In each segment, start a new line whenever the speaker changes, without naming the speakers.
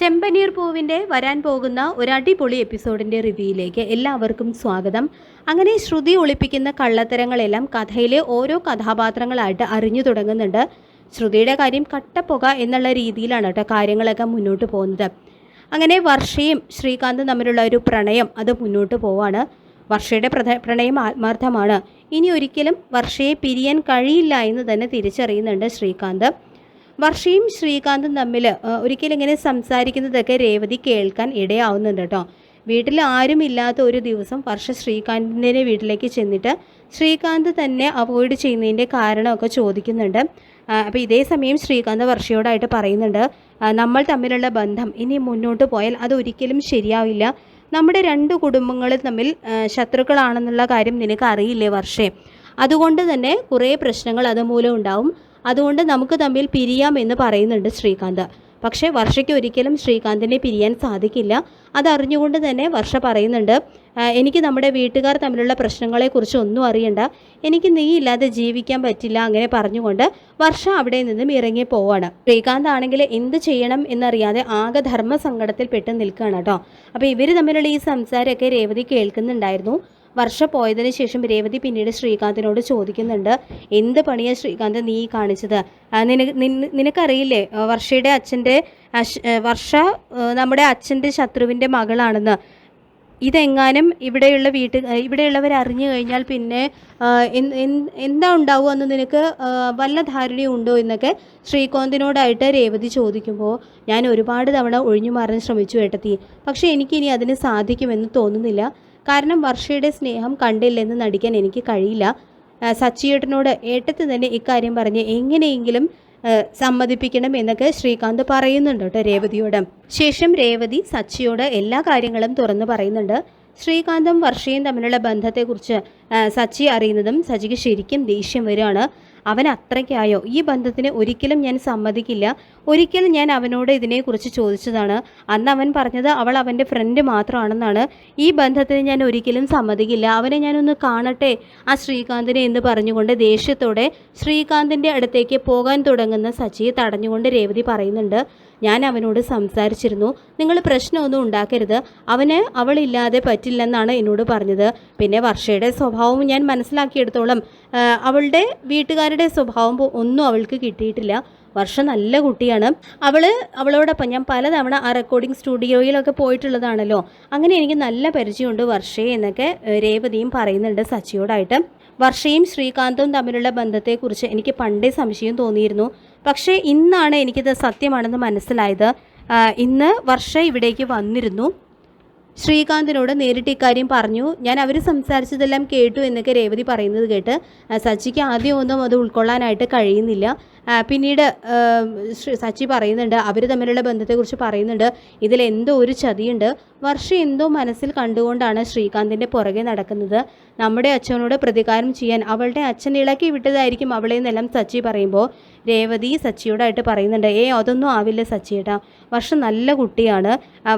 ചെമ്പനീർ പൂവിന്റെ വരാൻ പോകുന്ന ഒരു അടിപൊളി എപ്പിസോഡിന്റെ റിവ്യൂയിലേക്ക് എല്ലാവർക്കും സ്വാഗതം. അങ്ങനെ ശ്രുതി ഒളിപ്പിക്കുന്ന കള്ളത്തരങ്ങളെല്ലാം കഥയിലെ ഓരോ കഥാപാത്രങ്ങളായിട്ട് അറിഞ്ഞു തുടങ്ങുന്നുണ്ട്. ശ്രുതിയുടെ കാര്യം കട്ടപ്പുക എന്നുള്ള രീതിയിലാണ് കേട്ടോ കാര്യങ്ങളൊക്കെ മുന്നോട്ട് പോകുന്നത്. അങ്ങനെ വർഷയും ശ്രീകാന്തും തമ്മിലുള്ള ഒരു പ്രണയം അത് മുന്നോട്ട് പോവാണ്. വർഷയുടെ പ്രധ പ്രണയം ആത്മാർത്ഥമാണ്. ഇനി ഒരിക്കലും വർഷയെ പിരിയാൻ കഴിയില്ല എന്ന് തന്നെ തിരിച്ചറിയുന്നുണ്ട് ശ്രീകാന്ത്. വർഷയും ശ്രീകാന്തും തമ്മിൽ ഒരിക്കലും ഇങ്ങനെ സംസാരിക്കുന്നതൊക്കെ രേവതി കേൾക്കാൻ ഇടയാവുന്നുണ്ട് കേട്ടോ. വീട്ടിൽ ആരും ഇല്ലാത്ത ഒരു ദിവസം വർഷ ശ്രീകാന്തിന്റെ വീട്ടിലേക്ക് ചെന്നിട്ട് ശ്രീകാന്ത് തന്നെ അവോയ്ഡ് ചെയ്യുന്നതിന്റെ കാരണമൊക്കെ ചോദിക്കുന്നുണ്ട്. അപ്പോൾ ഇതേ സമയം ശ്രീകാന്ത് വർഷയോടായിട്ട് പറയുന്നുണ്ട് നമ്മൾ തമ്മിലുള്ള ബന്ധം ഇനി മുന്നോട്ട് പോയാൽ അതൊരിക്കലും ശരിയാവില്ല. നമ്മുടെ രണ്ട് കുടുംബങ്ങൾ തമ്മിൽ ശത്രുക്കളാണെന്നുള്ള കാര്യം നിനക്ക് അറിയില്ലേ വർഷേ? അതുകൊണ്ട് തന്നെ കുറേ പ്രശ്നങ്ങൾ അതുമൂലം ഉണ്ടാവും. അതുകൊണ്ട് നമുക്ക് തമ്മിൽ പിരിയാം എന്ന് പറയുന്നുണ്ട് ശ്രീകാന്ത്. പക്ഷേ വർഷയ്ക്ക് ഒരിക്കലും ശ്രീകാന്തിനെ പിരിയാൻ സാധിക്കില്ല. അതറിഞ്ഞുകൊണ്ട് തന്നെ വർഷ പറയുന്നുണ്ട് എനിക്ക് നമ്മുടെ വീട്ടുകാർ തമ്മിലുള്ള പ്രശ്നങ്ങളെക്കുറിച്ച് ഒന്നും അറിയണ്ട. എനിക്ക് നീ ഇല്ലാതെ ജീവിക്കാൻ പറ്റില്ല അങ്ങനെ പറഞ്ഞുകൊണ്ട് വർഷ അവിടെ നിന്നും ഇറങ്ങി പോവാണ്. ശ്രീകാന്ത് ആണെങ്കിൽ എന്ത് ചെയ്യണം എന്നറിയാതെ ആകെ ധർമ്മസങ്കടത്തിൽ പെട്ട് നിൽക്കുകയാണ് കേട്ടോ. അപ്പോൾ ഇവർ തമ്മിലുള്ള ഈ സംസാരമൊക്കെ രേവതി കേൾക്കുന്നുണ്ടായിരുന്നു. വർഷ പോയതിനു ശേഷം രേവതി പിന്നീട് ശ്രീകാന്തിനോട് ചോദിക്കുന്നുണ്ട് എന്ത് പണിയാ ശ്രീകാന്ത് നീ കാണിച്ചത്? നിനക്ക് നിനക്കറിയില്ലേ വർഷയുടെ അച്ഛന്റെ വർഷ നമ്മുടെ അച്ഛന്റെ ശത്രുവിന്റെ മകളാണെന്ന്? ഇതെങ്ങാനും ഇവിടെയുള്ള വീട്ട് ഇവിടെയുള്ളവർ അറിഞ്ഞു കഴിഞ്ഞാൽ പിന്നെ എന്ത്- ഉണ്ടാവുക എന്ന് നിനക്ക് വല്ല വല്ല ധാരണയുണ്ടോ എന്നൊക്കെ ശ്രീകാന്തിനോടായിട്ട് രേവതി ചോദിക്കുമ്പോൾ ഞാൻ ഒരുപാട് തവണ ഒഴിഞ്ഞു മാറാൻ ശ്രമിച്ചു ഏട്ടത്തി. പക്ഷേ എനിക്കിനി അതിന് സാധിക്കുമെന്ന് തോന്നുന്നില്ല. കാരണം വർഷയുടെ സ്നേഹം കണ്ടില്ലെന്ന് നടിക്കാൻ എനിക്ക് കഴിയില്ല. സച്ചിയേട്ടനോട് ഏട്ടത്ത് തന്നെ ഇക്കാര്യം പറഞ്ഞ് എങ്ങനെയെങ്കിലും സമ്മതിപ്പിക്കണം എന്നൊക്കെ ശ്രീകാന്ത് പറയുന്നുണ്ട് കേട്ടോ രേവതിയോട്. ശേഷം രേവതി സച്ചിയോട് എല്ലാ കാര്യങ്ങളും തുറന്നു പറയുന്നുണ്ട്. ശ്രീകാന്തും വർഷയും തമ്മിലുള്ള ബന്ധത്തെക്കുറിച്ച് സച്ചി അറിയുന്നതും സച്ചിക്ക് ശരിക്കും ദേഷ്യം വരികയാണ്. അവൻ അത്രയ്ക്കായോ ഈ ബന്ധത്തിന് ഒരിക്കലും ഞാൻ സമ്മതിക്കില്ല. ഒരിക്കലും ഞാൻ അവനോട് ഇതിനെക്കുറിച്ച് ചോദിച്ചതാണ്. അന്ന് അവൻ പറഞ്ഞത് അവൾ അവന്റെ ഫ്രണ്ട് മാത്രമാണെന്നാണ്. ഈ ബന്ധത്തിന് ഞാൻ ഒരിക്കലും സമ്മതിക്കില്ല. അവനെ ഞാനൊന്ന് കാണട്ടെ? ആ ശ്രീകാന്തിനെ എന്ന് പറഞ്ഞുകൊണ്ട് ദേഷ്യത്തോടെ ശ്രീകാന്തിന്റെ അടുത്തേക്ക് പോകാൻ തുടങ്ങുന്ന സച്ചിയെ തടഞ്ഞുകൊണ്ട് രേവതി പറയുന്നുണ്ട്. ഞാൻ അവനോട് സംസാരിച്ചിരുന്നു. നിങ്ങൾ പ്രശ്നമൊന്നും ഉണ്ടാക്കരുത്. അവന് അവളില്ലാതെ പറ്റില്ലെന്നാണ് എന്നോട് പറഞ്ഞത്. പിന്നെ വർഷയുടെ സ്വഭാവം ഞാൻ മനസ്സിലാക്കിയെടുത്തോളം അവളുടെ വീട്ടുകാരുടെ സ്വഭാവം ഒന്നും അവൾക്ക് കിട്ടിയിട്ടില്ല. വർഷ നല്ല കുട്ടിയാണ്. അവൾ അവളോടൊപ്പം ഞാൻ പലതവണ ആ റെക്കോർഡിംഗ് സ്റ്റുഡിയോയിലൊക്കെ പോയിട്ടുള്ളതാണല്ലോ. അങ്ങനെ എനിക്ക് നല്ല പരിചയമുണ്ട് വർഷയെ എന്നൊക്കെ രേവതിയും പറയുന്നുണ്ട് സച്ചിയോടായിട്ട്. വർഷയും ശ്രീകാന്തും തമ്മിലുള്ള ബന്ധത്തെക്കുറിച്ച് എനിക്ക് പണ്ടേ സംശയം തോന്നിയിരുന്നു. പക്ഷേ ഇന്നാണ് എനിക്കിത് സത്യമാണെന്ന് മനസ്സിലായത്. ഇന്ന് വർഷ ഇവിടേക്ക് വന്നിരുന്നു. ശ്രീകാന്തിനോട് നേരിട്ട് ഇക്കാര്യം പറഞ്ഞു. ഞാൻ അവർ സംസാരിച്ചതെല്ലാം കേട്ടു എന്നൊക്കെ രേവതി പറയുന്നത് കേട്ട് സച്ചിക്ക് സച്ചിക്ക് ആദ്യമൊന്നും അത് ഉൾക്കൊള്ളാനായിട്ട് കഴിയുന്നില്ല. പിന്നീട് സച്ചി പറയുന്നുണ്ട് അവർ തമ്മിലുള്ള ബന്ധത്തെക്കുറിച്ച് പറയുന്നുണ്ട് ഇതിൽ എന്തോ ഒരു ചതിയുണ്ട്. വർഷ എന്തോ മനസ്സിൽ കണ്ടുകൊണ്ടാണ് ശ്രീകാന്തിന്റെ പുറകെ നടക്കുന്നത്. നമ്മുടെ അച്ഛനോട് പ്രതികാരം ചെയ്യാൻ അവളുടെ അച്ഛൻ ഇളക്കി വിട്ടതായിരിക്കും അവളെ എന്നെല്ലാം സച്ചി പറയുമ്പോൾ. രേവതി സച്ചിയോടായിട്ട് പറയുന്നുണ്ട് ഏ അതൊന്നും ആവില്ല സച്ചിയേട്ടാ. വർഷ നല്ല കുട്ടിയാണ്.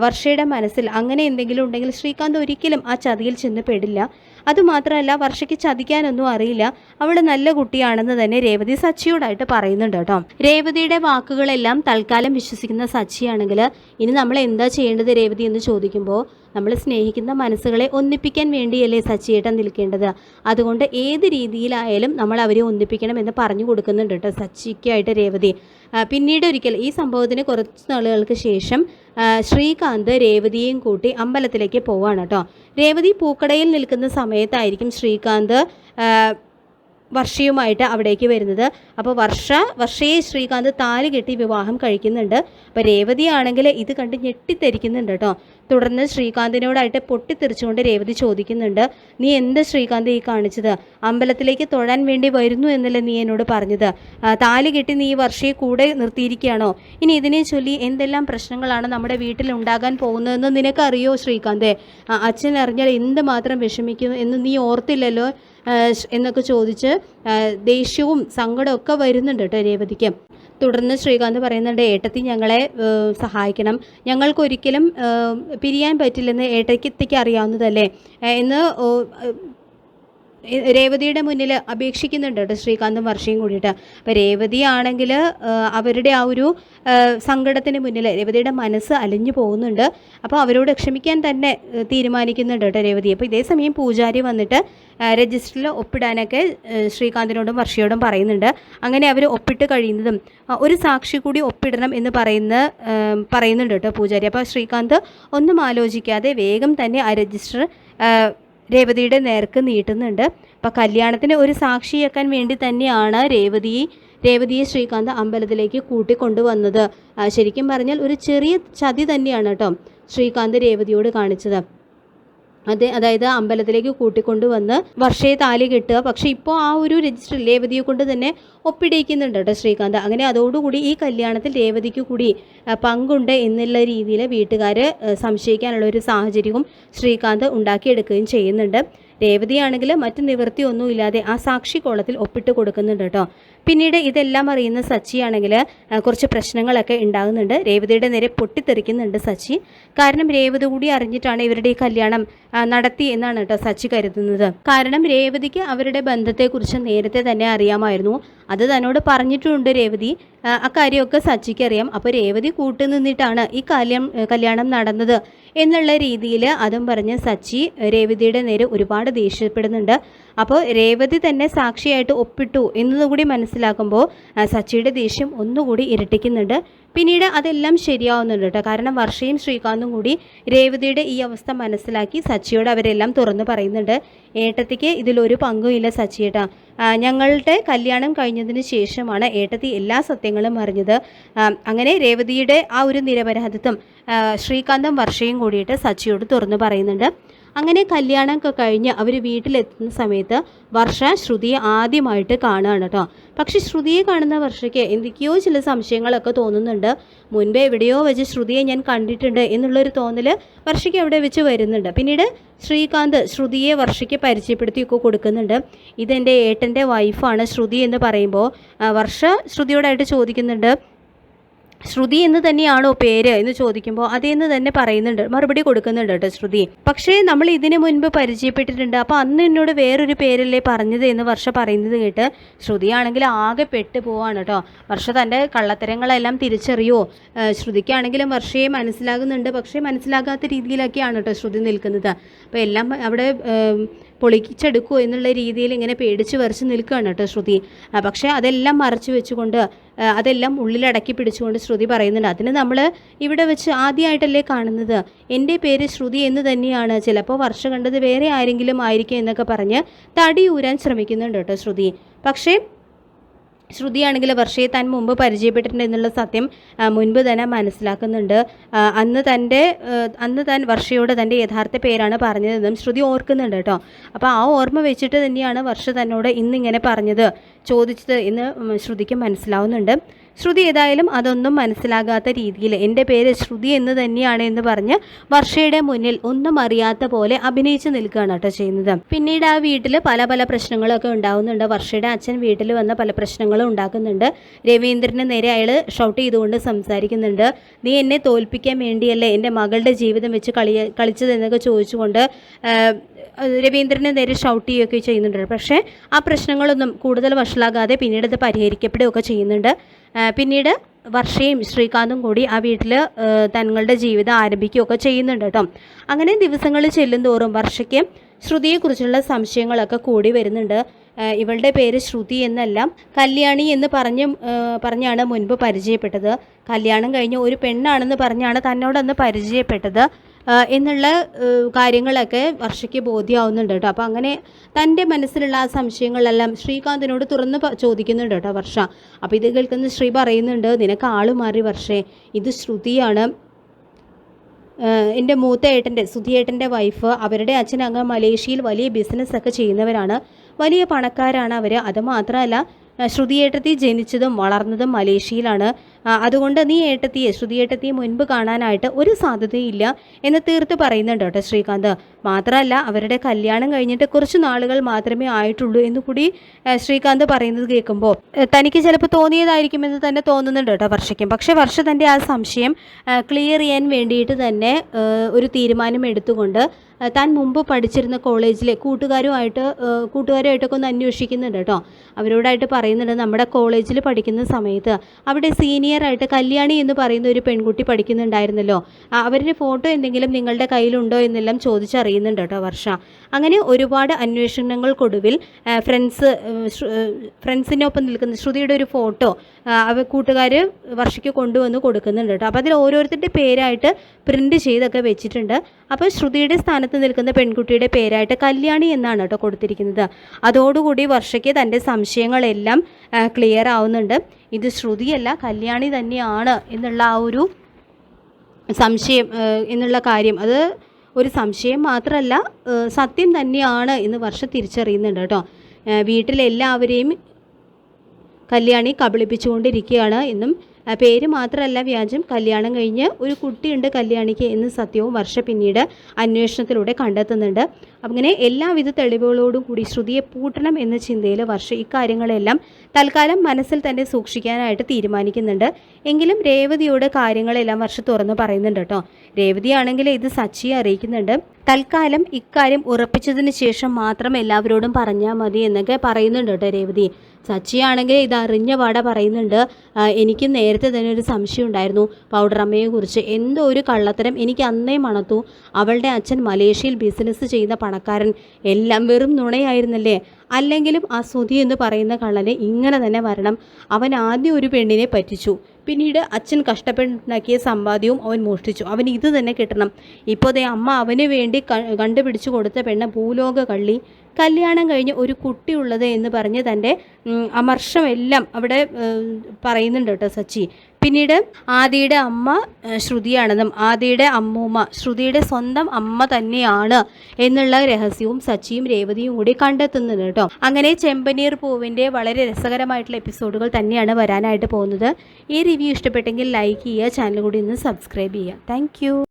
വർഷയുടെ മനസ്സിൽ അങ്ങനെ എന്തെങ്കിലും ഉണ്ടെങ്കിൽ ശ്രീകാന്ത് ഒരിക്കലും ആ ചതിയിൽ ചെന്ന് പെടില്ല. അതുമാത്രമല്ല വർഷയ്ക്ക് ചതിക്കാനൊന്നും അറിയില്ല. അവൾ നല്ല കുട്ടിയാണെന്ന് തന്നെ രേവതി സച്ചിയോടായിട്ട് പറയുന്നുണ്ട് കേട്ടോ. രേവതിയുടെ വാക്കുകളെല്ലാം തൽക്കാലം വിശ്വസിക്കുന്ന സച്ചിയാണെങ്കിൽ ഇനി നമ്മൾ എന്താ ചെയ്യേണ്ടത് രേവതി എന്ന് ചോദിക്കുമ്പോൾ നമ്മൾ സ്നേഹിക്കുന്ന മനസ്സുകളെ ഒന്നിപ്പിക്കാൻ വേണ്ടിയല്ലേ സച്ചിയേട്ടൻ നിൽക്കേണ്ടത്. അതുകൊണ്ട് ഏത് രീതിയിലായാലും നമ്മൾ അവരെ ഒന്നിപ്പിക്കണം എന്ന് പറഞ്ഞു കൊടുക്കുന്നുണ്ട് കേട്ടോ സച്ചിക്കായിട്ട് രേവതി. പിന്നീട് ഒരിക്കൽ ഈ സംഭവത്തിന് കുറച്ച് നാളുകൾക്ക് ശേഷം ശ്രീകാന്ത് രേവതിയെയും കൂട്ടി അമ്പലത്തിലേക്ക് പോവാണ് കേട്ടോ. രേവതി പൂക്കടയിൽ നിൽക്കുന്ന സമയത്തായിരിക്കും ശ്രീകാന്ത് വർഷയുമായിട്ട് അവിടേക്ക് വരുന്നത്. അപ്പോൾ വർഷ വർഷയെ ശ്രീകാന്ത് താൽ കെട്ടി വിവാഹം കഴിക്കുന്നുണ്ട്. അപ്പോൾ രേവതി ആണെങ്കിൽ ഇത് കണ്ട് ഞെട്ടിത്തെരിക്കുന്നുണ്ട് കേട്ടോ. തുടർന്ന് ശ്രീകാന്തിനോടായിട്ട് പൊട്ടിത്തെറിച്ചുകൊണ്ട് രേവതി ചോദിക്കുന്നുണ്ട് നീ എന്ത് ശ്രീകാന്ത് ഈ കാണിച്ചത്? അമ്പലത്തിലേക്ക് തൊഴാൻ വേണ്ടി വരുന്നു എന്നല്ലേ നീ എന്നോട് പറഞ്ഞത്? താലി കെട്ടി നീ ഈ വർഷയെ കൂടെ നിർത്തിയിരിക്കുകയാണോ? ഇനി ഇതിനെ ചൊല്ലി എന്തെല്ലാം പ്രശ്നങ്ങളാണ് നമ്മുടെ വീട്ടിൽ ഉണ്ടാകാൻ പോകുന്നതെന്ന് നിനക്കറിയോ ശ്രീകാന്തേ? അച്ഛൻ അറിഞ്ഞാൽ എന്ത് മാത്രം വിഷമിക്കുന്നു എന്ന് നീ ഓർത്തില്ലല്ലോ? എന്നൊക്കെ ചോദിച്ച് ദേഷ്യവും സങ്കടമൊക്കെ വരുന്നുണ്ട് കേട്ടോ രേവതിക്ക്. തുടർന്ന് ശ്രീകാന്ത് പറയുന്നുണ്ട് ഏട്ടത്തി ഞങ്ങളെ സഹായിക്കണം. ഞങ്ങൾക്കൊരിക്കലും പിരിയാൻ പറ്റില്ലെന്ന് ഏട്ടത്തിക്ക് അറിയാവുന്നതല്ലേ? എന്ന് രേവതിയുടെ മുന്നിൽ അപേക്ഷിക്കുന്നുണ്ട് കേട്ടോ ശ്രീകാന്തും വർഷയും കൂടിയിട്ട്. അപ്പോൾ രേവതി ആണെങ്കിൽ അവരുടെ ആ ഒരു സങ്കടത്തിന് മുന്നിൽ രേവതിയുടെ മനസ്സ് അലിഞ്ഞു പോകുന്നുണ്ട്. അപ്പോൾ അവരോട് ക്ഷമിക്കാൻ തന്നെ തീരുമാനിക്കുന്നുണ്ട് കേട്ടോ രേവതി. അപ്പോൾ ഇതേ സമയം പൂജാരി വന്നിട്ട് രജിസ്റ്ററിൽ ഒപ്പിടാനൊക്കെ ശ്രീകാന്തിനോടും വർഷയോടും പറയുന്നുണ്ട്. അങ്ങനെ അവർ ഒപ്പിട്ട് കഴിയുന്നതും ഒരു സാക്ഷി കൂടി ഒപ്പിടണം എന്ന് പറയുന്ന പറയുന്നുണ്ട് കേട്ടോ പൂജാരി. അപ്പോൾ ശ്രീകാന്ത് ഒന്നും ആലോചിക്കാതെ വേഗം തന്നെ ആ രജിസ്റ്റർ രേവതിയുടെ നേർക്ക് നീട്ടുന്നുണ്ട്. അപ്പോൾ കല്യാണത്തിന് ഒരു സാക്ഷിയാക്കാൻ വേണ്ടി തന്നെയാണ് രേവതി രേവതിയെ ശ്രീകാന്ത് അമ്പലത്തിലേക്ക് കൂട്ടിക്കൊണ്ടുവന്നത്. ശരിക്കും പറഞ്ഞാൽ ഒരു ചെറിയ ചതി തന്നെയാണ് കേട്ടോ ശ്രീകാന്ത് രേവതിയോട് കാണിച്ചത്. അതെ അതായത് അമ്പലത്തിലേക്ക് കൂട്ടിക്കൊണ്ടുവന്ന് വർഷയെ താലി കെട്ടുക. പക്ഷേ ഇപ്പോൾ ആ ഒരു രജിസ്റ്റർ രേവതിയെ കൊണ്ട് തന്നെ ഒപ്പിടിയിക്കുന്നുണ്ട് കേട്ടോ ശ്രീകാന്ത്. അങ്ങനെ അതോടുകൂടി ഈ കല്യാണത്തിൽ രേവതിക്ക് കൂടി പങ്കുണ്ട് എന്നുള്ള രീതിയിൽ വീട്ടുകാർ സംശയിക്കാനുള്ള ഒരു സാഹചര്യവും ശ്രീകാന്ത് ഉണ്ടാക്കിയെടുക്കുകയും ചെയ്യുന്നുണ്ട്. രേവതിയാണെങ്കിൽ മറ്റു നിവൃത്തിയൊന്നുമില്ലാതെ ആ സാക്ഷി കോളത്തിൽ ഒപ്പിട്ട് കൊടുക്കുന്നുണ്ട് കേട്ടോ. പിന്നീട് ഇതെല്ലാം അറിയുന്ന സച്ചിയാണെങ്കിൽ കുറച്ച് പ്രശ്നങ്ങളൊക്കെ ഉണ്ടാകുന്നുണ്ട്. രേവതിയുടെ നേരെ പൊട്ടിത്തെറിക്കുന്നുണ്ട് സച്ചി. കാരണം രേവതി കൂടി അറിഞ്ഞിട്ടാണ് ഇവരുടെ ഈ കല്യാണം നടത്തി എന്നാണ് കേട്ടോ സച്ചി കരുതുന്നത്. കാരണം രേവതിക്ക് അവരുടെ ബന്ധത്തെക്കുറിച്ച് നേരത്തെ തന്നെ അറിയാമായിരുന്നു. അത് തന്നോട് പറഞ്ഞിട്ടുമുണ്ട് രേവതി. അക്കാര്യമൊക്കെ സച്ചിക്ക് അറിയാം. അപ്പോൾ രേവതി കൂട്ടുനിന്നിട്ടാണ് ഈ കല്യം കല്യാണം നടന്നത് എന്നുള്ള രീതിയിൽ അതും പറഞ്ഞ് സച്ചി രേവതിയുടെ നേരെ ഒരുപാട് ദേഷ്യപ്പെടുന്നുണ്ട്. അപ്പോൾ രേവതി തന്നെ സാക്ഷിയായിട്ട് ഒപ്പിട്ടു എന്നതുകൂടി മനസ്സിലാക്കുമ്പോൾ സച്ചിയുടെ ദേഷ്യം ഒന്നുകൂടി ഇരട്ടിക്കുന്നുണ്ട്. പിന്നീട് അതെല്ലാം ശരിയാവുന്നുണ്ട് കേട്ടോ. കാരണം വർഷയും ശ്രീകാന്തും കൂടി രേവതിയുടെ ഈ അവസ്ഥ മനസ്സിലാക്കി സച്ചിയോട് അവരെല്ലാം തുറന്നു പറയുന്നുണ്ട്. ഏട്ടത്തിക്ക് ഇതിലൊരു പങ്കുമില്ല സച്ചിയേട്ടാ ഞങ്ങളുടെ കല്യാണം കഴിഞ്ഞതിന് ശേഷമാണ് ഏട്ടത്തി എല്ലാ സത്യങ്ങളും അറിഞ്ഞത്. അങ്ങനെ രേവതിയുടെ ആ ഒരു നിരപരാധിത്വം ശ്രീകാന്തും വർഷയും കൂടിയിട്ട് സച്ചിയോട് തുറന്നു പറയുന്നുണ്ട്. അങ്ങനെ കല്യാണമൊക്കെ കഴിഞ്ഞ് അവർ വീട്ടിലെത്തുന്ന സമയത്ത് വർഷ ശ്രുതിയെ ആദ്യമായിട്ട് കാണുകയാണ് കേട്ടോ. പക്ഷെ ശ്രുതിയെ കാണുന്ന വർഷയ്ക്ക് എന്തൊക്കെയോ ചില സംശയങ്ങളൊക്കെ തോന്നുന്നുണ്ട്. മുൻപേ എവിടെയോ വെച്ച് ശ്രുതിയെ ഞാൻ കണ്ടിട്ടുണ്ട് എന്നുള്ളൊരു തോന്നൽ വർഷയ്ക്ക് അവിടെ വെച്ച് വരുന്നുണ്ട്. പിന്നീട് ശ്രീകാന്ത് ശ്രുതിയെ വർഷയ്ക്ക് പരിചയപ്പെടുത്തിയൊക്കെ കൊടുക്കുന്നുണ്ട്. ഇതെന്റെ ഏട്ടന്റെ വൈഫാണ് ശ്രുതി എന്ന് പറയുമ്പോൾ വർഷ ശ്രുതിയോടായിട്ട് ചോദിക്കുന്നുണ്ട് ശ്രുതി എന്ന് തന്നെയാണോ പേര് എന്ന് ചോദിക്കുമ്പോൾ അതേന്ന് തന്നെ പറയുന്നുണ്ട്. മറുപടി കൊടുക്കുന്നുണ്ട് കേട്ടോ ശ്രുതി. പക്ഷേ നമ്മൾ ഇതിനു മുൻപ് പരിചയപ്പെട്ടിട്ടുണ്ട്. അപ്പോൾ അന്ന് എന്നോട് വേറൊരു പേരല്ലേ പറഞ്ഞത് എന്ന് വർഷ പറയുന്നത് കേട്ട് ശ്രുതിയാണെങ്കിൽ ആകെ പെട്ട് പോവാണ് കേട്ടോ. വർഷ തന്റെ കള്ളത്തരങ്ങളെല്ലാം തിരിച്ചറിയോ? ശ്രുതിക്കാണെങ്കിലും വർഷയെ മനസ്സിലാകുന്നുണ്ട്. പക്ഷേ മനസ്സിലാകാത്ത രീതിയിലൊക്കെയാണ് കേട്ടോ ശ്രുതി നിൽക്കുന്നത്. അപ്പോൾ എല്ലാം അവിടെ പൊളിച്ചെടുക്കുമോ എന്നുള്ള രീതിയിൽ ഇങ്ങനെ പേടിച്ച് വരച്ച് നിൽക്കുകയാണ് കേട്ടോ ശ്രുതി. പക്ഷേ അതെല്ലാം മറച്ചു വെച്ചുകൊണ്ട് അതെല്ലാം ഉള്ളിലടക്കി പിടിച്ചുകൊണ്ട് ശ്രുതി പറയുന്നുണ്ട്. അതിന് നമ്മൾ ഇവിടെ വെച്ച് ആദ്യമായിട്ടല്ലേ കാണുന്നത്. എന്റെ പേര് ശ്രുതി എന്ന് തന്നെയാണ്. ചിലപ്പോൾ വർഷം കണ്ടത് വേറെ ആരെങ്കിലും ആയിരിക്കും എന്നൊക്കെ പറഞ്ഞ് തടി ഊരാൻ ശ്രമിക്കുന്നുണ്ട് കേട്ടോ ശ്രുതി. പക്ഷേ ശ്രുതിയാണെങ്കിൽ വർഷയെ താൻ മുമ്പ് പരിചയപ്പെട്ടിട്ടുണ്ട് എന്നുള്ള സത്യം മുൻപ് തന്നെ മനസ്സിലാക്കുന്നുണ്ട്. അന്ന് തന്റെ അന്ന് താൻ വർഷയോട് തന്റെ യഥാർത്ഥ പേരാണ് പറഞ്ഞതെന്നും ശ്രുതി ഓർക്കുന്നുണ്ട് കേട്ടോ. അപ്പോൾ ആ ഓർമ്മ വെച്ചിട്ട് തന്നെയാണ് വർഷ തന്നോട് ഇന്നിങ്ങനെ പറഞ്ഞത് ചോദിച്ചത് എന്ന് ശ്രുതിക്ക് മനസ്സിലാവുന്നുണ്ട്. ശ്രുതി ഏതായാലും അതൊന്നും മനസ്സിലാകാത്ത രീതിയിൽ എന്റെ പേര് ശ്രുതി എന്ന് തന്നെയാണ് എന്ന് പറഞ്ഞ് വർഷയുടെ മുന്നിൽ ഒന്നും അറിയാത്ത പോലെ അഭിനയിച്ച് നിൽക്കുകയാണ് കേട്ടോ ചെയ്യുന്നത്. പിന്നീട് ആ വീട്ടിൽ പല പല പ്രശ്നങ്ങളൊക്കെ ഉണ്ടാകുന്നുണ്ട് വർഷയുടെ അച്ഛൻ വീട്ടിൽ വന്ന പല പ്രശ്നങ്ങളും ഉണ്ടാക്കുന്നുണ്ട്. രവീന്ദ്രന് നേരെ അയാൾ ഷൗട്ട് ചെയ്തുകൊണ്ട് സംസാരിക്കുന്നുണ്ട്. നീ എന്നെ തോൽപ്പിക്കാൻ വേണ്ടിയല്ലേ എന്റെ മകളുടെ ജീവിതം വെച്ച് കളി കളിച്ചതെന്നൊക്കെ ചോദിച്ചുകൊണ്ട് രവീന്ദ്രന് നേരെ ഷൗട്ട് ചെയ്യുകയൊക്കെ ചെയ്യുന്നുണ്ട്. പക്ഷേ ആ പ്രശ്നങ്ങളൊന്നും കൂടുതൽ വഷളാകാതെ പിന്നീട് അത് പരിഹരിക്കപ്പെടുകയൊക്കെ ചെയ്യുന്നുണ്ട്. പിന്നീട് വർഷയും ശ്രീകാന്തും കൂടി ആ വീട്ടിൽ തങ്ങളുടെ ജീവിതം ആരംഭിക്കുകയൊക്കെ ചെയ്യുന്നുണ്ട് കേട്ടോ. അങ്ങനെ ദിവസങ്ങൾ ചെല്ലും തോറും വർഷയ്ക്ക് ശ്രുതിയെക്കുറിച്ചുള്ള സംശയങ്ങളൊക്കെ കൂടി വരുന്നുണ്ട്. ഇവളുടെ പേര് ശ്രുതി എന്നല്ല കല്യാണി എന്ന് പറഞ്ഞ് പറഞ്ഞാണ് മുൻപ് പരിചയപ്പെട്ടത്. കല്യാണം കഴിഞ്ഞ് ഒരു പെണ്ണാണെന്ന് പറഞ്ഞാണ് തന്നോടന്ന് പരിചയപ്പെട്ടത്. എന്നുള്ള കാര്യങ്ങളൊക്കെ വർഷയ്ക്ക് ബോധ്യമാവുന്നുണ്ട് കേട്ടോ. അപ്പോൾ അങ്ങനെ തന്റെ മനസ്സിലുള്ള ആ സംശയങ്ങളെല്ലാം ശ്രീകാന്തിനോട് തുറന്ന് ചോദിക്കുന്നുണ്ട് കേട്ടോ വർഷ. അപ്പോൾ ഇത് കേൾക്കുന്ന ശ്രീ പറയുന്നുണ്ട് നിനക്ക് ആൾ മാറി വർഷേ ഇത് ശ്രുതിയാണ്. എന്റെ മൂത്ത ഏട്ടന്റെ സുധിയേട്ടന്റെ വൈഫ് അവരുടെ അച്ഛൻ അങ്ങ് മലേഷ്യയിൽ വലിയ ബിസിനസ്സൊക്കെ ചെയ്യുന്നവരാണ്. വലിയ പണക്കാരാണ് അവർ അത് മാത്രമല്ല ഏഹ് ശ്രുതിയേട്ടത്തി ജനിച്ചതും വളർന്നതും മലേഷ്യയിലാണ്. അതുകൊണ്ട് നീ ഏട്ടത്തിയെ ശ്രുതി ഏട്ടത്തിയെ മുൻപ് കാണാനായിട്ട് ഒരു സാധ്യതയില്ല എന്ന് തീർത്ത് പറയുന്നുണ്ട് കേട്ടോ ശ്രീകാന്ത്. മാത്രമല്ല അവരുടെ കല്യാണം കഴിഞ്ഞിട്ട് കുറച്ച് നാളുകൾ മാത്രമേ ആയിട്ടുള്ളൂ എന്ന് കൂടി ശ്രീകാന്ത് പറയുന്നത് കേൾക്കുമ്പോൾ തനിക്ക് ചിലപ്പോൾ തോന്നിയതായിരിക്കുമെന്ന് തന്നെ തോന്നുന്നുണ്ട് കേട്ടോ വർഷയ്ക്കും. പക്ഷേ വർഷ തന്റെ ആ സംശയം ക്ലിയർ ചെയ്യാൻ വേണ്ടിയിട്ട് തന്നെ ഒരു തീരുമാനം എടുത്തുകൊണ്ട് താൻ മുമ്പ് പഠിച്ചിരുന്ന കോളേജിലെ കൂട്ടുകാരുമായിട്ട് കൂട്ടുകാരുമായിട്ടൊക്കെ ഒന്ന് അന്വേഷിക്കുന്നുണ്ട് കേട്ടോ. അവരോടായിട്ട് പറയുന്നുണ്ട് നമ്മുടെ കോളേജിൽ പഠിക്കുന്ന സമയത്ത് അവിടെ സീനിയറായിട്ട് കല്യാണി എന്ന് പറയുന്ന ഒരു പെൺകുട്ടി പഠിക്കുന്നുണ്ടായിരുന്നല്ലോ. അവരുടെ ഫോട്ടോ എന്തെങ്കിലും നിങ്ങളുടെ കയ്യിലുണ്ടോ എന്നെല്ലാം ചോദിച്ചറിയുന്നുണ്ട് കേട്ടോ വർഷ. അങ്ങനെ ഒരുപാട് അന്വേഷണങ്ങൾക്കൊടുവിൽ ഫ്രണ്ട്സ് ഫ്രണ്ട്സിനൊപ്പം നിൽക്കുന്ന ശ്രുതിയുടെ ഒരു ഫോട്ടോ അവ കൂട്ടുകാർ വർഷയ്ക്ക് കൊണ്ടുവന്ന് കൊടുക്കുന്നുണ്ട് കേട്ടോ. അപ്പോൾ അതിൽ ഓരോരുത്തരുടെ പേരായിട്ട് പ്രിന്റ് ചെയ്തൊക്കെ വെച്ചിട്ടുണ്ട്. അപ്പോൾ ശ്രുതിയുടെ സ്ഥാനത്ത് നിൽക്കുന്ന പെൺകുട്ടിയുടെ പേരായിട്ട് കല്യാണി എന്നാണ് കേട്ടോ കൊടുത്തിരിക്കുന്നത്. അതോടുകൂടി വർഷയ്ക്ക് തന്റെ സംശയങ്ങളെല്ലാം ക്ലിയർ ആവുന്നുണ്ട്. ഇത് ശ്രുതിയല്ല കല്യാണി തന്നെയാണ് എന്നുള്ള ആ ഒരു സംശയം എന്നുള്ള കാര്യം. അത് ഒരു സംശയം മാത്രമല്ല സത്യം തന്നെയാണ് എന്ന് വർഷ തിരിച്ചറിയുന്നുണ്ട് കേട്ടോ. വീട്ടിലെല്ലാവരെയും കല്യാണി കബളിപ്പിച്ചുകൊണ്ടിരിക്കുകയാണ് എന്നും പേര് മാത്രമല്ല വ്യാജം. കല്യാണം കഴിഞ്ഞ് ഒരു കുട്ടിയുണ്ട് കല്യാണിക്ക് എന്ന് സത്യവും വർഷ പിന്നീട് അന്വേഷണത്തിലൂടെ കണ്ടെത്തുന്നുണ്ട്. അങ്ങനെ എല്ലാവിധ തെളിവുകളോടും കൂടി ശ്രുതിയെ പൂട്ടണം എന്ന ചിന്തയിൽ വർഷ ഇക്കാര്യങ്ങളെല്ലാം തൽക്കാലം മനസ്സിൽ തന്നെ സൂക്ഷിക്കാനായിട്ട് തീരുമാനിക്കുന്നുണ്ട്. എങ്കിലും രേവതിയോട് കാര്യങ്ങളെല്ലാം വർഷ തുറന്നു പറയുന്നുണ്ട് കേട്ടോ. രേവതിയാണെങ്കിൽ ഇത് സച്ചിയെ അറിയിക്കുന്നുണ്ട്. തൽക്കാലം ഇക്കാര്യം ഉറപ്പിച്ചതിന് ശേഷം മാത്രം എല്ലാവരോടും പറഞ്ഞാൽ മതി എന്നൊക്കെ പറയുന്നുണ്ട് കേട്ടോ രേവതി. സച്ചിയാണെങ്കിൽ ഇത് അറിഞ്ഞ പാട പറയുന്നുണ്ട് എനിക്ക് നേരത്തെ തന്നെ ഒരു സംശയം ഉണ്ടായിരുന്നു പൗഡർ അമ്മയെ കുറിച്ച്. എന്തോ ഒരു കള്ളത്തരം. എനിക്ക് അന്നേ മണത്തു. അവളുടെ അച്ഛൻ മലേഷ്യയിൽ ബിസിനസ് ചെയ്യുന്ന പണക്കാരൻ. എല്ലാം വെറും നുണയായിരുന്നല്ലേ? അല്ലെങ്കിലും ആ സുധി എന്ന് പറയുന്ന കള്ളനെ ഇങ്ങനെ തന്നെ വരണം. അവൻ ആദ്യം ഒരു പെണ്ണിനെ പറ്റിച്ചു. പിന്നീട് അച്ഛൻ കഷ്ടപ്പെട്ടുണ്ടാക്കിയ സമ്പാദ്യവും അവൻ മോഷ്ടിച്ചു. അവൻ ഇത് തന്നെ കിട്ടണം. ഇപ്പോൾ ദേ അമ്മ അവന് വേണ്ടി കണ്ടുപിടിച്ചു കൊടുത്ത പെണ്ണ് ഭൂലോക കള്ളി. കല്യാണം കഴിഞ്ഞ് ഒരു കുട്ടിയുള്ളത് എന്ന് പറഞ്ഞ് തന്റെ അമർഷമെല്ലാം അവിടെ പറയുന്നുണ്ട് കേട്ടോ സച്ചി. പിന്നീട് ആദിയുടെ അമ്മ ശ്രുതിയാണെന്നും ആദിയുടെ അമ്മൂമ്മ ശ്രുതിയുടെ സ്വന്തം അമ്മ തന്നെയാണ് എന്നുള്ള രഹസ്യവും സച്ചിയും രേവതിയും കൂടി കണ്ടെത്തുന്നുണ്ട് കേട്ടോ. അങ്ങനെ ചെമ്പനീർ പൂവിന്റെ വളരെ രസകരമായിട്ടുള്ള എപ്പിസോഡുകൾ തന്നെയാണ് വരാനായിട്ട് പോകുന്നത്. ഈ റിവ്യൂ ഇഷ്ടപ്പെട്ടെങ്കിൽ ലൈക്ക് ചെയ്യുക ചാനൽ കൂടി ഇന്ന് സബ്സ്ക്രൈബ് ചെയ്യുക. താങ്ക്